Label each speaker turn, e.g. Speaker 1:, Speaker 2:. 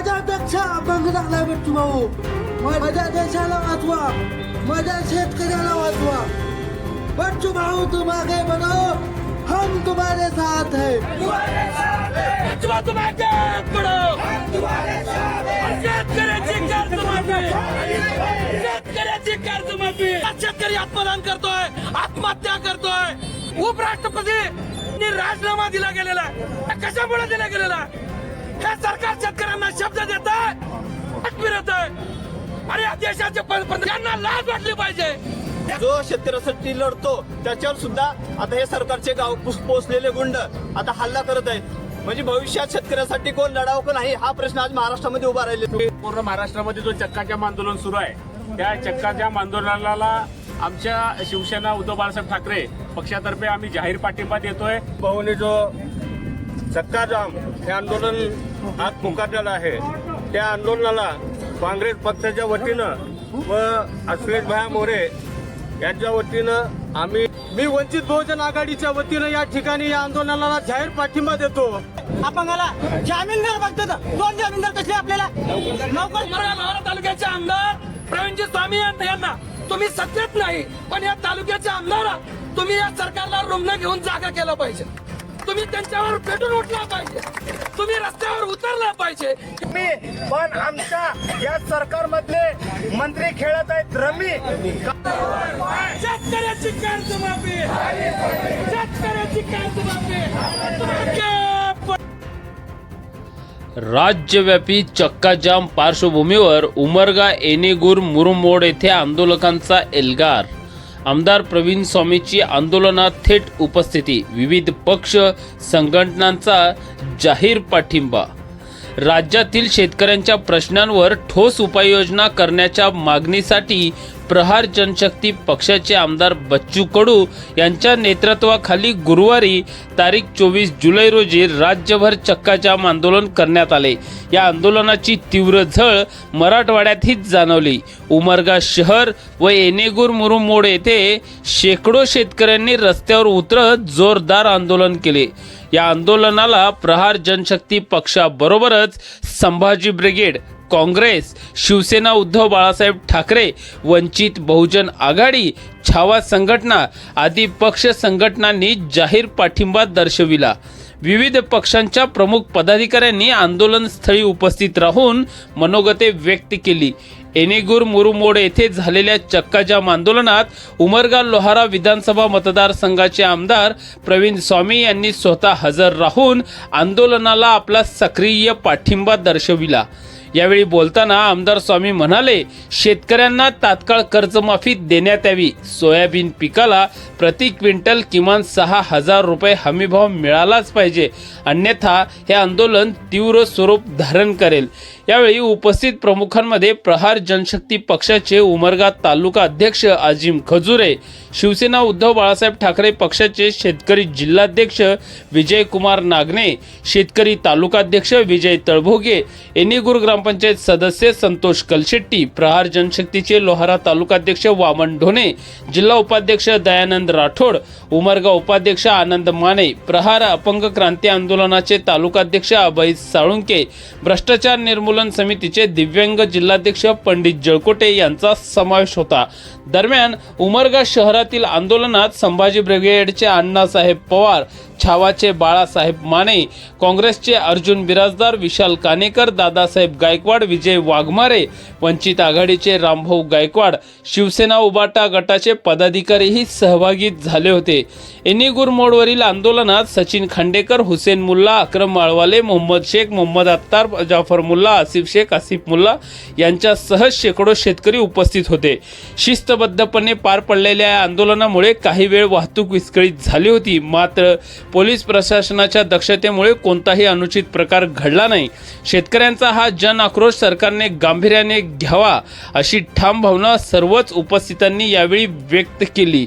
Speaker 1: माझ्यापेक्षा अपंग लागला बच्चू भाऊ. माझ्या देशाला वाचवा. माझ्या शेतकऱ्याला वाचवा. बच्चू भाऊ तुम आगे बनो. हम तुम्हारे साथ है.
Speaker 2: शेतकऱ्याची कर्जमाफी शेतकरी आत्मदान करतोय आत्महत्या करतोय उपराष्ट्रपती राजीनामा दिला गेलेला कशामुळे दिला गेलेला हे सरकार शेतकऱ्यांना शब्द देत आहे. अरे या देशाचे पंतप्रधान यांना लाज वाटली पाहिजे.
Speaker 3: जो शेतकऱ्यासाठी लढतो त्याच्यावर सुद्धा आता हे सरकारचे गाव पुस- पोचलेले गुंड आता हल्ला करत आहेत. म्हणजे भविष्यात शेतकऱ्यासाठी कोण लढावं का नाही हा प्रश्न आज महाराष्ट्रामध्ये उभा राहिले
Speaker 4: पूर्ण महाराष्ट्रामध्ये जो चक्काजाम आंदोलन सुरू आहे त्या चक्काजाम आंदोलनाला आमच्या शिवसेना उद्धव बाळासाहेब ठाकरे पक्षातर्फे आम्ही जाहीर पाठिंबा देतोय.
Speaker 5: भाऊने जो चक्काजाम हे आंदोलन आज पुकारलेलं आहे. त्या आंदोलनाला काँग्रेस पक्षाच्या वतीनं व अश्लेष भाया मोरे यांच्या वतीनं आम्ही मी वंचित बहुजन आघाडीच्या वतीनं या ठिकाणी या आंदोलनाला जाहीर पाठिंबा देतो.
Speaker 1: अपंगाला जामीनदार बघतात दोन जामीनदार कसले आपल्याला? लवकर
Speaker 2: तालुक्याचे आमदार प्रवीणजी स्वामी यांना यांना तुम्ही सत्तेत नाही पण या तालुक्याचे आमदार. तुम्ही या सरकारला रुग्ण घेऊन जागा केलं पाहिजे. तुम्ही त्यांच्यावर पेटून उठला पाहिजे. तुम्ही रस्त्यावर उतरला पाहिजे.
Speaker 5: पण आमच्या या सरकारमधले मंत्री खेळत आहेत रमी.
Speaker 2: शेतकऱ्याची कर्जमाफी शेतकऱ्याची कर्जमाफी
Speaker 6: राज्यव्यापी चक्काजाम पार्श्वभूमीवर उमरगा एनेगूर मुरुमोड येथे आंदोलकांचा एल्गार. आमदार प्रवीण स्वामीची आंदोलनात थेट उपस्थिती. विविध पक्ष संघटनांचा जाहीर पाठिंबा. राज्यातील शेतकऱ्यांच्या प्रश्नांवर ठोस उपाययोजना करण्याच्या मागणीसाठी प्रहार जनशक्ती पक्षाचे आमदार बच्चू कडू यांच्या नेतृत्वाखाली गुरुवारी तारीख चोवीस जुलै रोजी राज्यभर चक्काजाम आंदोलन करण्यात आले. या आंदोलनाची तीव्र झळ मराठवाड्यातही जाणवली. उमरगा शहर व एनेगूर मुरुमोड येथे शेकडो शेतकऱ्यांनी रस्त्यावर उतरत जोरदार आंदोलन केले. या आंदोलनाला प्रहार जनशक्ती पक्षाबरोबरच संभाजी ब्रिगेड काँग्रेस शिवसेना उद्धव बाळासाहेब ठाकरे वंचित बहुजन आघाडी छावा संघटना आदी पक्ष संघटनांनी जाहीर पाठिंबा दर्शविला. विविध पक्षांच्या प्रमुख पदाधिकाऱ्यांनी आंदोलनस्थळी उपस्थित राहून मनोगते व्यक्त केली. एनेगूर मुरुमोड येथे झालेल्या चक्काजाम आंदोलनात उमरगा लोहारा विधानसभा मतदारसंघाचे आमदार प्रवीण स्वामी यांनी स्वतः हजर राहून आंदोलनाला आपला सक्रिय पाठिंबा दर्शविला. यावेळी बोलताना आमदार स्वामी म्हणाले शेतकऱ्यांना तात्काळ कर्जमाफी देण्यात यावी. सोयाबीन पिकाला प्रति क्विंटल किमान सहा हजार रुपये हमीभाव मिळालाच पाहिजे. अन्यथा हे आंदोलन तीव्र स्वरूप धारण करेल. यावेळी उपस्थित प्रमुखांमध्ये प्रहार जनशक्ती पक्षाचे उमरगा तालुका अध्यक्ष अजिम खजुरे शिवसेना उद्धव बाळासाहेब ठाकरे पक्षाचे शेतकरी जिल्हाध्यक्ष विजयकुमार नागणे शेतकरी तालुकाध्यक्ष विजय तळभोगे एनिगूर ग्रामपंचायत सदस्य संतोष कलशेट्टी प्रहार जनशक्तीचे लोहारा तालुकाध्यक्ष वामन ढोणे जिल्हा उपाध्यक्ष दयानंद राठोड उमरगा उपाध्यक्ष आनंद माने प्रहार अपंग क्रांती आंदोलनाचे तालुकाध्यक्ष अभय साळुंके भ्रष्टाचार निर्मूलन समितीचे दिव्यांग जिल्हाध्यक्ष पंडित जळकोटे यांचा समावेश होता. दरम्यान उमरगा शहरातील आंदोलनात संभाजी ब्रिगेडचे अण्णासाहेब पवार छावाचे बाळासाहेब माने काँग्रेसचे अर्जुन बिराजदार विशाल कानेकर दादासाहेब गायकवाड विजय वाघमारे वंचित आघाडीचे रामभाऊ गायकवाड शिवसेना उबाटा गटाचे पदाधिकारीही सहभागी झाले होते. एनिगुर मोडवरील आंदोलनात सचिन खांडेकर हुसेन मुल्ला अक्रम माळवाले मोहम्मद शेख मोहम्मद अत्तार जाफर मुल्ला आसिफ शेख आसिफ मुल्ला यांच्यासह शेकडो शेतकरी उपस्थित होते. शिस्त शिस्तबद्धपणे पार पडलेल्या या आंदोलनामुळे काही वेळ वाहतूक विस्कळीत झाली होती. मात्र पोलीस प्रशासनाच्या दक्षतेमुळे कोणताही अनुचित प्रकार घडला नाही. शेतकऱ्यांचा हा जन आक्रोश सरकारने गांभीर्याने घ्यावा अशी ठाम भावना सर्वच उपस्थितांनी यावेळी व्यक्त केली.